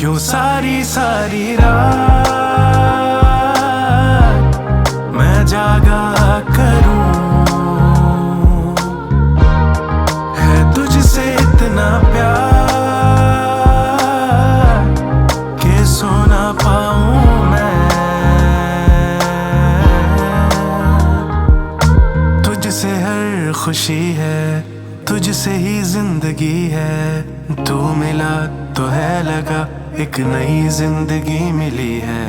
क्यों सारी सारी रात मैं जागा करूँ? है तुझसे इतना प्यार कि सो ना पाऊँ मैं। तुझसे हर खुशी है, तुझसे ही ज़िंदगी है, तू मिला तो है लगा एक नई जिंदगी मिली है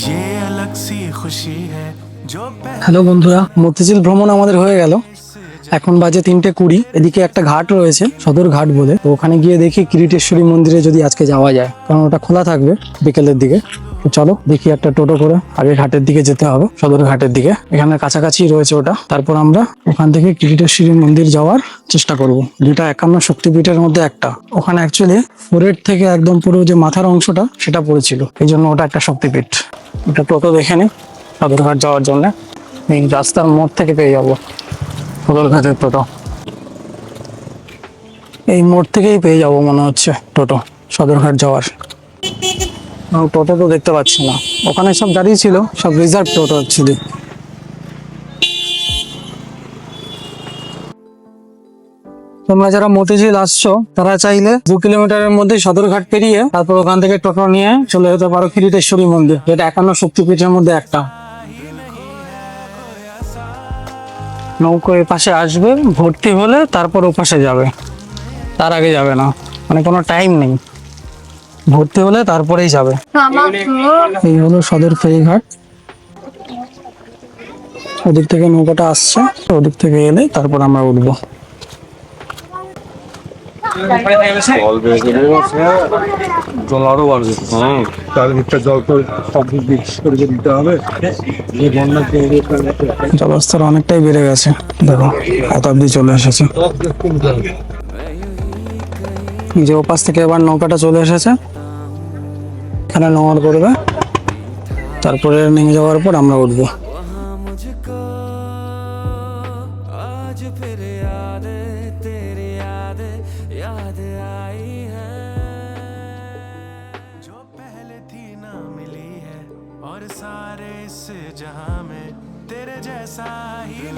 ये अलग सी खुशी है जो पहले হ্যালো বন্ধুরা মতিঝিল ভ্রমণ আমাদের হয়ে গেল এখন বাজে তিনটে কুড়ি এদিকে একটা ঘাট রয়েছে সদর ঘাট বলে তো ওখানে গিয়ে দেখি কিরিটেশ্বরী মন্দিরে যদি আজকে যাওয়া যায় কারণ ওটা খোলা থাকবে বিকেলের দিকে তো চলো দেখি একটা টোটো করে আগে ঘাটের দিকে যেতে হবে, সদর ঘাটের দিকে। এখানে কাছাকাছি রয়েছে ওটা। তারপর আমরা ওখান থেকে কিরিটেশ্বরী মন্দির যাওয়ার চেষ্টা করব। যেটা একান্ন শক্তিপীঠের মধ্যে একটা। ওখানে অ্যাকচুয়ালি ফোরেট থেকে একদম পুরো যে মাথার অংশটা, সেটা পড়েছিল। এই জন্য ওটা একটা শক্তিপীঠ। ওটা টোটো দেখে নি সদরঘাট যাওয়ার জন্য। এই রাস্তার মোড় থেকে পেয়ে যাব সদরঘাটের টোটো। এই মোড় থেকেই পেয়ে যাব মনে হচ্ছে টোটো সদরঘাট যাওয়ার। টোটো তো দেখতে পাচ্ছি না। ওখানে সব দাঁড়িয়ে ছিল, সব রিজার্ভ টোটো অ্যাকচুয়ালি তোমরা যারা মতিঝিল আসছো, তারা চাইলে দু কিলোমিটারের মধ্যে সদরঘাট পেরিয়ে তারপর ওখান থেকে টোটো নিয়ে চলে যেতে পারো কিরিটেশ্বরী মন্দির। যেটা একান্ন শক্তিপীঠের মধ্যে একটা। নৌকো এ পাশে আসবে, ভর্তি হলে তারপর ও পাশে যাবে। তার আগে যাবে না। মানে কোনো টাইম নেই। ভর্তি হলে তারপরেই যাবে। এই হলো সদর ফেরিঘাট। ওদিক থেকে নৌকাটা আসছে ওদিক থেকে এলে তারপর আমরা উঠবো। জল আরও বাড়বে তার ভিতরে জল তো সব করে দিতে হবে জলস্তর অনেকটাই বেড়ে গেছে দেখো এত অব্দি চলে এসেছে। যে ওপাশ থেকে এবার নৌকাটা চলে এসেছে। এখানে নোংর করবে। তারপরে নেমে যাওয়ার পর আমরা উঠবো।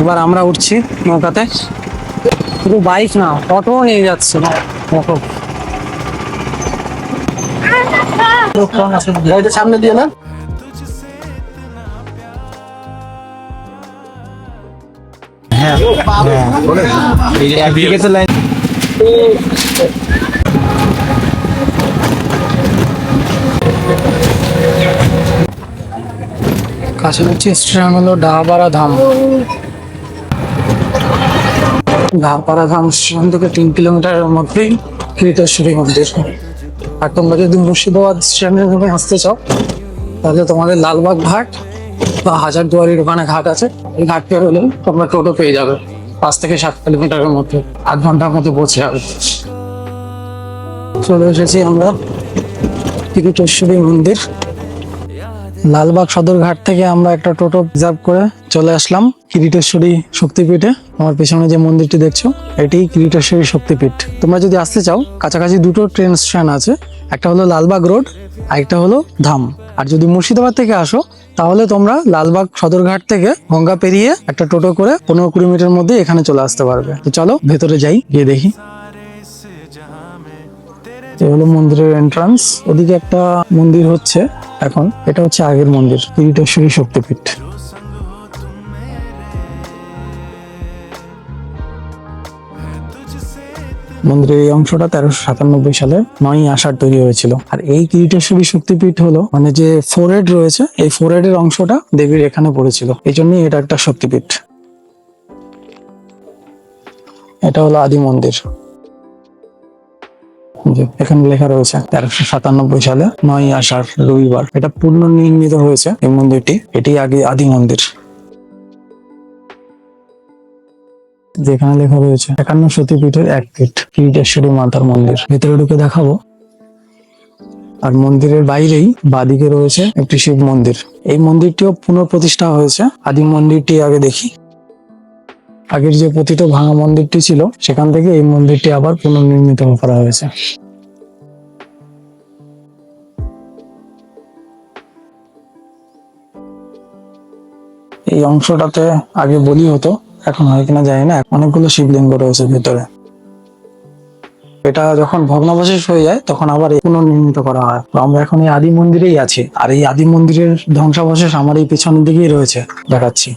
এবার আমরা উঠছি নৌকাতে। শুধু বাইক না অটো নিয়ে যাচ্ছে। না অটো সামনে দিয়ে না কাছে হচ্ছে স্টেশন হলো ডাহাপাড়া ধাম ডাহাপাড়া ধাম স্টেশন থেকে তিন কিলোমিটারের মধ্যেই কৃতেশ্বরী মন্দির। আর তোমরা যদি মুর্শিদাবাদ স্ট্যান্ডের তুমি আসতে চাও, তাহলে তোমাদের লালবাগ ঘাট বা হাজারদুয়ারির ওখানে ঘাট আছে। এই ঘাট পের হলে তোমরা টোটো পেয়ে যাবে। পাঁচ থেকে সাত কিলোমিটারের মধ্যে, আধ ঘণ্টার মধ্যে পৌঁছে যাবে। চলে এসেছি আমরা কীর্তেশ্বরী মন্দির। লালবাগ সদরঘাট থেকে আমরা একটা টোটো রিজার্ভ করে চলে আসলাম কিরিটেশ্বরী শক্তিপীঠে। আমার পেছনে যে মন্দিরটি দেখছ, এটি কিরিটেশ্বরী শক্তিপীঠ। তোমরা যদি আসতে চাও, কাছাকাছি দুটো ট্রেন স্টেশন আছে, একটা হলো লালবাগ রোড আর একটা হলো ধাম। আর যদি মুর্শিদাবাদ থেকে আসো, তাহলে তোমরা লালবাগ সদরঘাট থেকে গঙ্গা পেরিয়ে একটা টোটো করে পনেরো কুড়ি মিনিটের মধ্যে এখানে চলে আসতে পারবে। তো চলো, ভেতরে যাই, গিয়ে দেখি। এ হলো মন্দিরের এন্ট্রান্স ওদিকে একটা মন্দির হচ্ছে। এখন এটা হচ্ছে আগের মন্দির কিরিটেশ্বরী শক্তিপীঠ। মন্দিরের এই অংশটা তেরোশো সাতানব্বই সালে নয় আসার তৈরি হয়েছিল। আর এই কিরিটেশ্বরী শক্তিপীঠ হলো মানে যে ফোরেড রয়েছে, এই ফোরেডের অংশটা দেবীর এখানে পড়েছিল। এই জন্যই এটা একটা শক্তিপীঠ। এটা হলো আদি মন্দির। এখানে লেখা রয়েছে তেরোশো সাতানব্বই সালে নয় আষাঢ় রবিবার। এটা পূর্ণ নির্মিত হয়েছে এই মন্দিরটি। এটি আগে আদি মন্দির। যেখানে লেখা রয়েছে একান্ন সতীপীঠের এক পীঠ, কিরিটেশ্বরী মাতার মন্দির। ভেতরে ঢুকে দেখাবো। আর মন্দিরের বাইরেই বাদিকে রয়েছে একটি শিব মন্দির। এই মন্দিরটিও পুনঃপ্রতিষ্ঠা হয়েছে। আদি মন্দিরটি আগে দেখি। আগের যে পতিত ভাঙা মন্দিরটি ছিল, সেখান থেকে এই মন্দিরটি আবার পুনর্নির্মিত করা হয়েছে। এই অংশটাতে আগে বলি হতো, এখন হয় কিনা যায় না, অনেকগুলো শিবলিঙ্গ রয়েছে ভেতরে। এটা যখন ভগ্নাবশেষ হয়ে যায়, তখন আবার পুনর্নির্মিত করা হয়। তো আমরা এখন এই আদি মন্দিরেই আছি, আর এই আদি মন্দিরের ধ্বংসাবশেষ আমার এই পেছনের দিকেই রয়েছে, দেখাচ্ছি।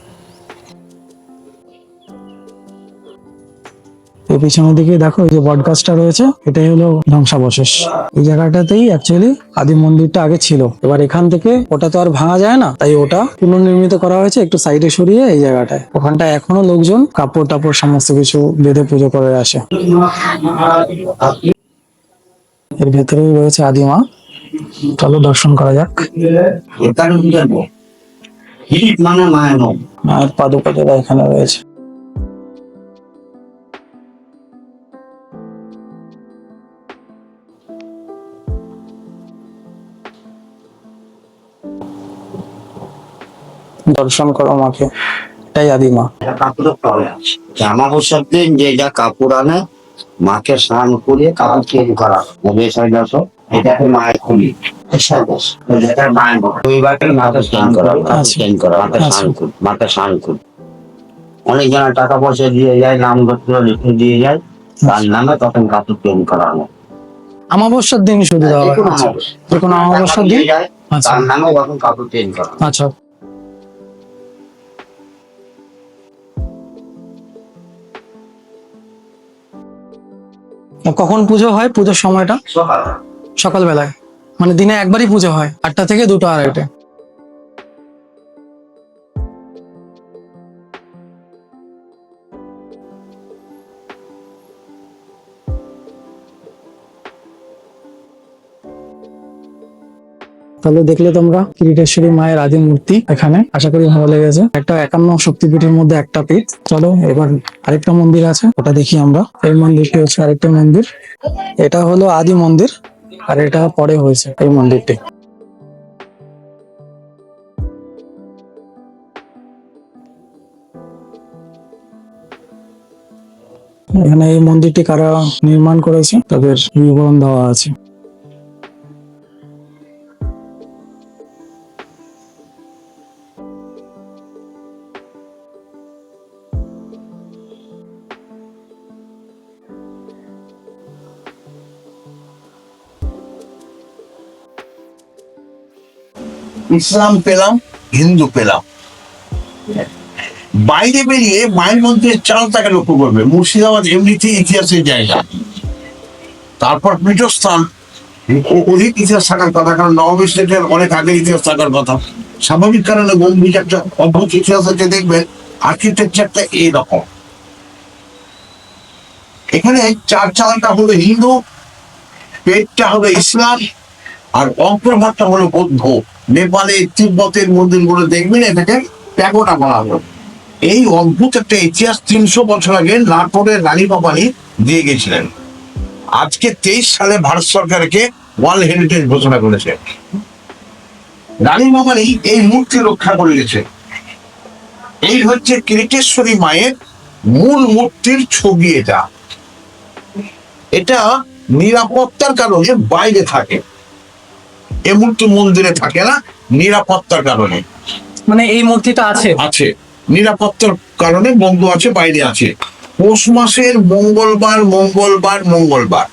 এই পিছনের দিকে দেখো এই যে বট গাছটা রয়েছে এটাই হলো ধ্বংসাবশেষ। এই জায়গাটাতেই অ্যাকচুয়ালি আদি মন্দিরটা আগে ছিল। এবার এখান থেকে ওটা তো আর ভাঙা যায় না তাই ওটা পুনর্নির্মিত করা হয়েছে একটু সাইডে সরিয়ে এই জায়গাটায়। ওখানটা এখনও লোকজন কাপড় টাপড় সমস্ত কিছু বেঁধে পুজো করে আসে। এর ভেতরেই রয়েছে আদিমা চলো দর্শন করা যাক। মানে মায়ের পাদুকাতেরা এখানে রয়েছে। দর্শন করো মাকে এটাই আদিমা। তলে আছে। জামা পোশাক দিন যে যা কাপড় আনে মাকে স্নান করিয়ে কাপড় চেঞ্জ করা। হয়ে এটাকে মায়ের খুলি। কাপড় আচ্ছা। আচ্ছা। টাকা পয়সা দিয়ে যায় নাম গোত্র লিখে দিয়ে যায়। তার নামে তখন কাপড় চেঞ্জ করা হয়। আমাবস্যার দিন শুধু দেওয়া হয় আচ্ছা। অমাবস্যা। যে কোনো আমাবস্যার দিন? তার নামে তখন কাপড় চেঞ্জ করা আচ্ছা। কখন পুজো হয়? পুজোর সময়টা? সকাল। সকালবেলায়। মানে দিনে একবারই পুজো হয় আটটা থেকে দুটো আড়াইটে। তাহলে দেখলে তোমরা। কিরিটেশ্বরী মায়ের আদি মূর্তি এখানে। আশা করি ভালো লেগেছে। একটা একান্ন শক্তিপীঠের মধ্যে একটা পীঠ। চলো, এবার আরেকটা মন্দির আছে, ওটা দেখি আমরা। এই মন্দিরটি হচ্ছে আরেকটা মন্দির। এটা হলো আদি মন্দির, আর এটা পরে হয়েছে এই মন্দিরটি। এখানে এই মন্দিরটি কারা নির্মাণ করেছে, তাদের বিবরণ দেওয়া আছে। ইসলাম পেলাম, হিন্দু পেলাম। বাইরে বেরিয়ে মায়ের মন্দিরের চালতাকে লক্ষ্য করবে। মুর্শিদাবাদ এমনিতেই ইতিহাসের জায়গা। তারপর পীঠস্থান। অধিক ইতিহাস থাকার কথা, কারণ নবমী স্টেটের অনেক আগে ইতিহাস থাকার কথা। স্বাভাবিক কারণে গম্ভীর একটা অদ্ভুত ইতিহাস আছে, দেখবেন আর্কিটেকচারটা এইরকম এখানে চার চালটা হলো হিন্দু, পেটটা হলো ইসলাম, আর অগ্রভাগটা হলো বৌদ্ধ। নেপালে তিব্বতের মন্দিরগুলো দেখবেন, এটাকে প্যাগোটা বলা হলো এই অদ্ভুত একটা ইতিহাস তিনশো বছর আগে নাগপুরের রানী বাবানি দিয়ে গেছিলেন। আজকে তেইশ সালে ভারত সরকারকে ওয়ার্ল্ড হেরিটেজ ঘোষণা করেছে। রানী বাবানি এই মূর্তি রক্ষা করে গেছে। এই হচ্ছে কিরিটেশ্বরী মায়ের মূল মূর্তির ছবি এটা। এটা নিরাপত্তার কারণে বাইরে থাকে। এ মূর্তি মন্দিরে থাকে না নিরাপত্তার কারণে। মানে এই মূর্তিটা আছে। আছে। নিরাপত্তার কারণে বন্ধ আছে বাইরে আছে। পৌষ মাসের মঙ্গলবার মঙ্গলবার মঙ্গলবার।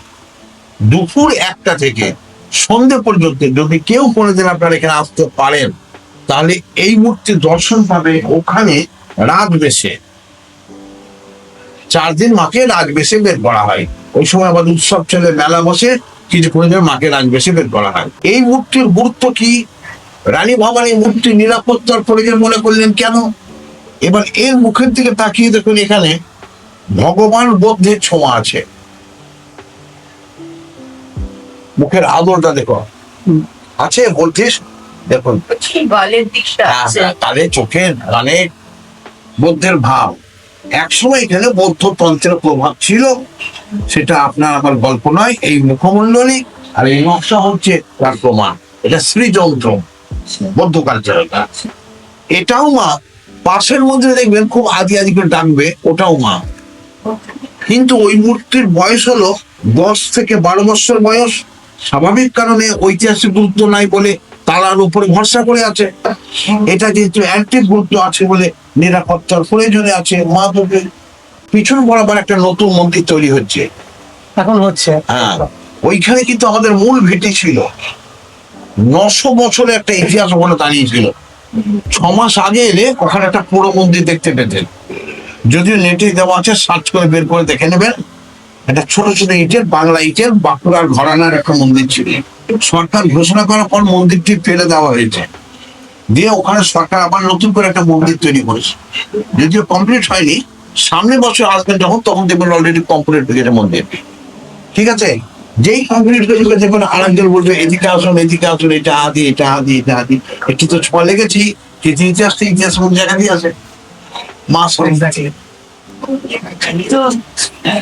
দুপুর একটা থেকে সন্ধে পর্যন্ত যদি কেউ কোনোদিন আপনার এখানে আসতে পারেন তাহলে এই মূর্তি দর্শন পাবে ওখানে রাত বেশে চার দিন মাকে রাত বেশে বের করা হয়। ওই সময় আবার উৎসব চলে মেলা বসে। কিছু করে দেবে মাকে রাত বেশে বের করা হয়। এই মূর্তির গুরুত্ব কি? রানী ভবানী মূর্তি নিরাপত্তার প্রয়োজন মনে করলেন কেন? এবার এর মুখের দিকে তাকিয়ে দেখুন এখানে ভগবান বুদ্ধের ছোঁয়া আছে। মুখের আদরটা দেখো। আছে বলছিস দেখুন। হ্যাঁ, আছে। হ্যাঁ, তাহলে চোখে কানে বুদ্ধের ভাব। একসময় এখানে বৌদ্ধ তন্ত্রের প্রভাব ছিল। সেটা আপনার আমার গল্প নয়, এই মুখমণ্ডলী আর এই নকশা হচ্ছে তার প্রমাণ। এটা শ্রীযন্ত্র, বৌদ্ধ কালচার এটাও মা, পাশের মধ্যে দেখবেন খুব আদি আদি করে ডাকবে ওটাও মা। কিন্তু ওই মূর্তির বয়স হলো দশ থেকে বারো বছর বয়স। স্বাভাবিক কারণে ঐতিহাসিক গুরুত্ব নাই বলে তা আল্লাহর উপরে ভরসা করে আছে। এটা যেহেতু অ্যান্টিক গুরুত্ব আছে বলে নিরাপত্তার প্রয়োজনে আছে মা দুর্গের পিছন বরাবর একটা নতুন মন্দির তৈরি হচ্ছে। এখন হচ্ছে। হ্যাঁ ওইখানে কিন্তু আমাদের মূল ভিটি ছিল। নশো বছরের একটা ইতিহাস ওখানে দাঁড়িয়েছিল। ছ মাস আগে এলে ওখানে একটা পুরো মন্দির দেখতে পেতেন। যদিও নেটে দেওয়া আছে সার্চ করে বের করে দেখে নেবেন। একটা ছোট ছোট ইটের বাংলা ইটের বাঁকুড়ার ঘরানার একটা মন্দির ছিল। সরকার ঘোষণা করার পর মন্দিরটি ফেলে দেওয়া হয়েছে। দিয়ে ওখানে সরকার আবার নতুন করে একটা মন্দির তৈরি করেছে। যদিও কমপ্লিট হয়নি সামনে বছর আসবেন যখন তখন দেখবেন অলরেডি কমপ্লিট হয়ে গেছে মন্দির। ঠিক আছে? যেই কমপ্লিট হয়ে যাবে দেখবেন আরেকজন বলবে এদিকে আসুন এদিকে আসুন এটা আদি এটা আদি এটা আদি। একটু তো ছোঁয়া লেগেছি কিন্তু ইতিহাস তো ইতিহাস কোন জায়গা দিয়ে আছে মাস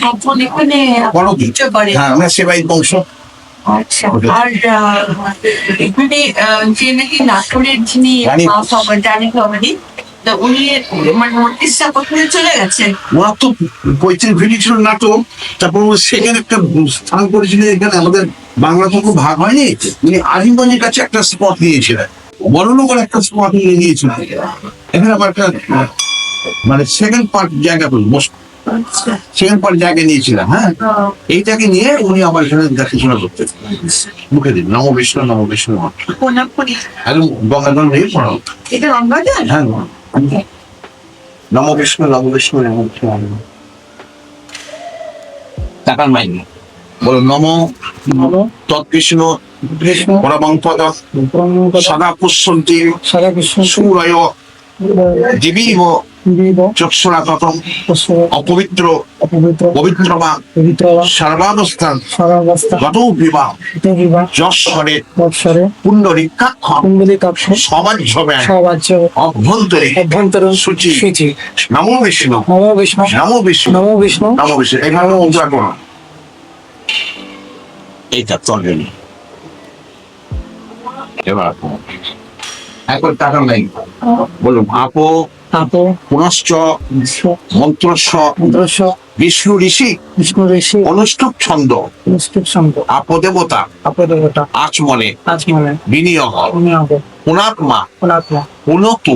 এখন বলো কি? হ্যাঁ আমরা সেবাই বংশ। আচ্ছা আর এখানে যে নাকি নাটোরের যিনি রানী- মা সবার জানি সবারই তো উনি মানে চলে গেছেন ওরা তো পঁয়ত্রিশ ভিডি ছিল নাটক তারপর সেখানে একটা স্থান করেছিল এখানে। আমাদের বাংলা তো ভাগ হয়নি। উনি আজিমগঞ্জের কাছে একটা স্পট নিয়েছিলেন। বড়নগর একটা স্পট নিয়ে নিয়েছিলেন। এখানে আবার একটা মানে সেকেন্ড পার্ট জায়গা আচ্ছা। পার্ট জায়গা নিয়েছিলাম হ্যাঁ? এইটাকে নিয়ে উনি আমার এখানে দেখাশোনা করতেন। মুখে দিন নম বিষ্ণু নম বিষ্ণু। একদম গঙ্গাধর নিয়ে হ্যাঁ নম বিষ্ণু নম বিষ্ণু নম বিষ্ণু টাকার মাইনে। বলো নম তৎকৃষ্ণ কৃষ্ণ পরমাং পদ সদা পুষ্যন্তি কৃষ্ণ সুরয় চক্ষুরা ততম অপবিত্র অপবিত্র পবিত্র পবিত্র সর্বাবস্থান সর্বাবস্থা গত বিবাহ যশ্বরে পুণ্ডরিকাক্ষ কুণ্ডলী কাক্ষ সমাজ হবে সবাজ্য অভ্যন্তরে অভ্যন্তরীণ সূচি। সূচি নম বিষ্ণু নম বিষ্ণু নম বিষ্ণু নম বিষ্ণু নম বিষ্ণু। এখানে মুদ্রা করো এইটা তর্জনী এবার এখন টাকা নাই। বলুন আপো আপো পুনশ্চ মন্ত্রস্ব মন্ত্রস্য বিষ্ণু ঋষি বিষ্ণু ঋষি অনুষ্ঠুপ ছন্দ অনুষ্ঠুপ ছন্দ আপো দেবতা আপদেবতা আচমনে আজ মনে বিনিয়োগ পুনাত্মা পুনাত্মা পুনতু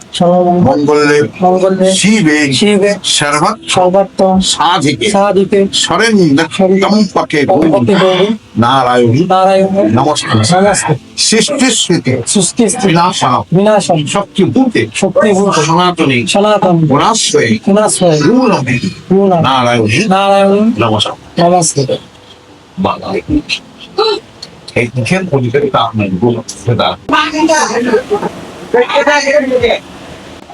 মঙ্গলে শিবে শিবে সর্বাত সর্বাত্ম সাধিকে সাধিকে পম্পকে গৌরী নারায়ণ। নারায়ণ। নমস্কার। সৃষ্টি স্মৃতি। সুস্থি স্থিতি বিনাশা বিনাশম। শক্তি ভূতে শক্তিভূত। সনাতনী। সনাতন। গুণাশ্রয় পুনাশ্রয় গুণমে নারায়ণ। নারায়ণ। নমস্কার। নমস্তে বাবা এই দিকের পরিবেশটা আপনার গুণ সেটা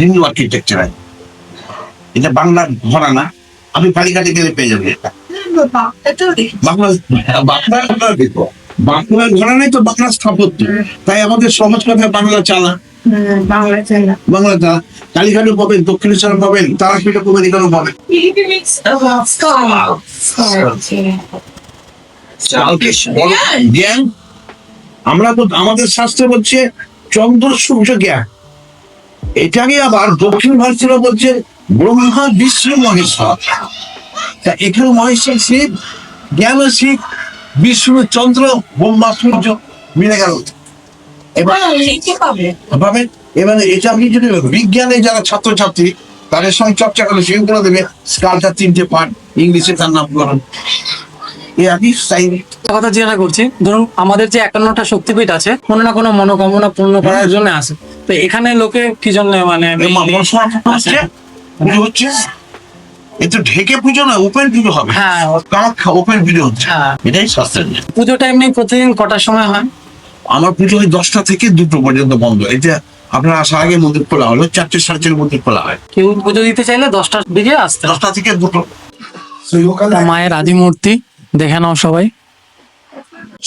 হিন্দু আর্কিটেকচার है এটা বাংলা ধরা না আমি কালীঘাটে গেলে পেয়ে যাবে এটা। বাংলা বাংলা বাংলা নাই তো বাংলা স্থাপত্য। তাই আমাদের সহজ বাংলা চালা। বাংলা চাইনা বাংলা চালা। কালীঘাটও পাবেন দক্ষিণেশ্বর পাবেন তারাপীঠও পাবেন এখানেও পাবেন। জ্ঞান? আমরা তো আমাদের শাস্ত্রে বলছে চন্দ্র সূর্য জ্ঞান। এটাকে আবার দক্ষিণ ভারতীয়রা বলছে ব্রহ্মা বিষ্ণু মহেশ্বর তা এখানে মহেশ্বর শিব জ্ঞান শিব বিষ্ণু চন্দ্র ব্রহ্মা সূর্য মিলে গেল। এবার পাবেন এবারে এটা আপনি যদি বিজ্ঞানে যারা ছাত্রছাত্রী তাদের সঙ্গে চর্চা করলে করে সেগুলো দেবে স্কালটা তিনটে পার্ট ইংলিশে তার নামকরণ এ আমি কথা জিজ্ঞাসা করছি ধরুন আমাদের যে একান্নটা শক্তিপীঠ আছে কোনো না কোনো মনোকামনা পূর্ণ করার জন্য আসে তো এখানে লোকে কি জন্য মানে হচ্ছে? পুজো হচ্ছে? এ তো ঢেকে পুজো না ওপেন পুজো হবে। হ্যাঁ কামাখ্যা ওপেন পুজো হচ্ছে? হ্যাঁ। এটাই শাস্ত্রের নিয়ম। পুজোটা এমনি প্রতিদিন কটার সময় হয়? আমার পুজো ওই দশটা থেকে দুটো পর্যন্ত বন্ধ। এটা আপনার আসার আগে মন্দির খোলা হলো চারটে সাড়ে চারটের মধ্যে খোলা হয়। কেউ পুজো দিতে চাইলে দশটার দিকে আসতে দশটা থেকে দুটো। মায়ের আদি মূর্তি দেখে নাও সবাই।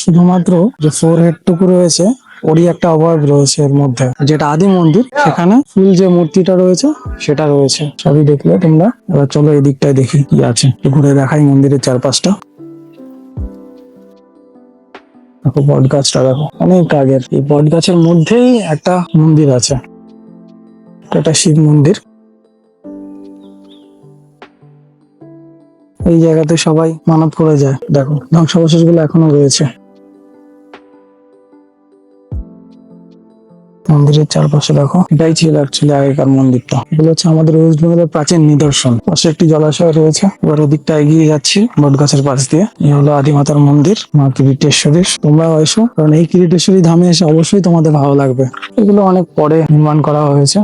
শুধুমাত্র যে ফোর হেড টুকু রয়েছে ওরই একটা অভাব রয়েছে এর মধ্যে, যেটা আদি মন্দির, সেখানে ফুল যে মূর্তিটা রয়েছে, সেটা রয়েছে। সবই দেখলে তোমরা, এবার চলো এই দিকটায় দেখি কি আছে। ঘুরে দেখাই মন্দিরের চারপাশটা। দেখো বট গাছটা দেখো, অনেক আগের। এই বট গাছের মধ্যেই একটা মন্দির আছে। এটা শিব মন্দির। এই জায়গাতে সবাই মানত করে যায়। দেখো ধ্বংসাবশেষগুলো এখনও রয়েছে। মন্দিরের চারপাশে দেখো, এটাই ছিল অ্যাকচুয়ালি আগেকার মন্দিরটা। এগুলো হচ্ছে আমাদের ওয়েস্ট বেঙ্গলের প্রাচীন নিদর্শন। পাশে একটি জলাশয় রয়েছে, এবার ওদিকটা এগিয়ে যাচ্ছি বট গাছের পাশ দিয়ে। এই হলো আদিমাতার মন্দির, মা কিরিটেশ্বরী তোমরাও এসো, কারণ এই কিরিটেশ্বরী ধামে এসে অবশ্যই তোমাদের ভালো লাগবে। এগুলো অনেক পরে নির্মাণ করা হয়েছে।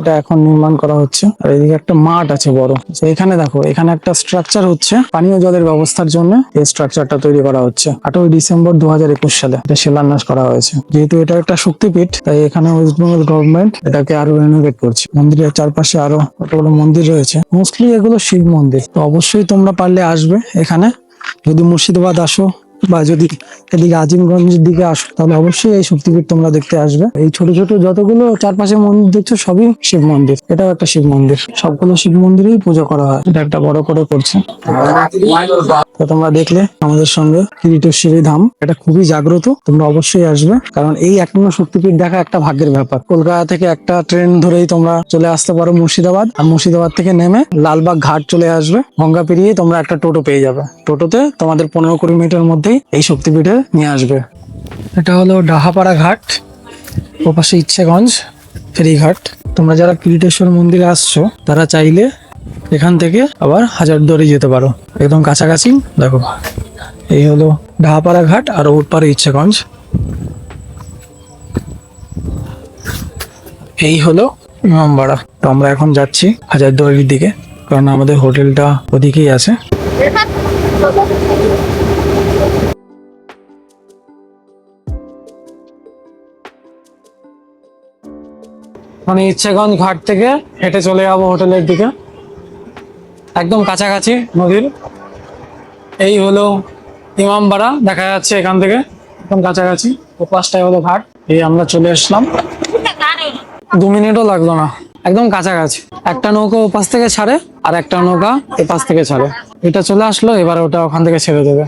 এটা এখন নির্মাণ করা হচ্ছে। আর এদিকে একটা মাঠ আছে বড়। এখানে দেখো, এখানে একটা স্ট্রাকচার হচ্ছে পানীয় জলের ব্যবস্থার জন্য এই স্ট্রাকচারটা তৈরি করা হচ্ছে। আটই ডিসেম্বর দুহাজার একুশ সালে এটা শিলান্যাস করা হয়েছে। যেহেতু এটা একটা শক্তিপীঠ, তাই এখানে ওয়েস্ট বেঙ্গল গভর্নমেন্ট এটাকে আরও রেনোভেট করছে। মন্দিরের চারপাশে আরও কতগুলো মন্দির রয়েছে। মোস্টলি এগুলো শিব মন্দির। তো অবশ্যই তোমরা পারলে আসবে এখানে। যদি মুর্শিদাবাদ আসো বা যদি এদিকে আজিমগঞ্জের দিকে আসো, তাহলে অবশ্যই এই শক্তিপীঠ তোমরা দেখতে আসবে। এই ছোট ছোট যতগুলো চারপাশে মন্দির দেখছ, সবই শিব মন্দির। এটাও একটা শিব মন্দির। সবগুলো শিব মন্দিরেই পুজো করা হয়। এটা একটা বড় করে করছে। তোমরা দেখলে আমাদের সঙ্গে কিরিটেশ্বরী ধাম। এটা খুবই জাগ্রত। তোমরা অবশ্যই আসবে। কারণ এই এক নম্বর শক্তিপীঠ দেখা একটা ভাগ্যের ব্যাপার। কলকাতা থেকে একটা ট্রেন ধরেই তোমরা চলে আসতে পারো মুর্শিদাবাদ। আর মুর্শিদাবাদ থেকে নেমে লালবাগ ঘাট চলে আসবে। গঙ্গা পেরিয়ে তোমরা একটা টোটো পেয়ে যাবে। টোটোতে তোমাদের পনেরো কুড়ি মিনিটের মধ্যেই এই শক্তিপীঠে নিয়ে আসবে। এটা হলো ডাহাপাড়া ঘাট, ওপাশে ইচ্ছেগঞ্জ, ফেরিঘাট। তোমরা যারা কিরিটেশ্বর মন্দিরে আসছো, তারা চাইলে এখান থেকে আবার হাজারদুয়ারি যেতে পারো। একদম কাছাকাছি, দেখো। এই হলো ঢাপাড়া ঘাট আর ওর পারে ইচ্ছেগঞ্জ। এই হলো ইমামবাড়া। তো আমরা এখন যাচ্ছি হাজারদুয়ারির দিকে, কারণ আমাদের হোটেলটা ওদিকেই আছে। মানে ইচ্ছেগঞ্জ ঘাট থেকে হেঁটে চলে যাব হোটেলের দিকে। একদম কাছাকাছি নদীর। এই হলো ইমামবাড়া, দেখা যাচ্ছে এখান থেকে। একদম কাছাকাছি ও পাশটায় হলো ঘাট। এই আমরা চলে আসলাম। দু মিনিটও লাগল না। একদম কাছাকাছি। একটা নৌকা ও পাশ থেকে ছাড়ে আর একটা নৌকা এ পাশ থেকে ছাড়ে। এটা চলে আসলো, এবার ওটা ওখান থেকে ছেড়ে দেবে।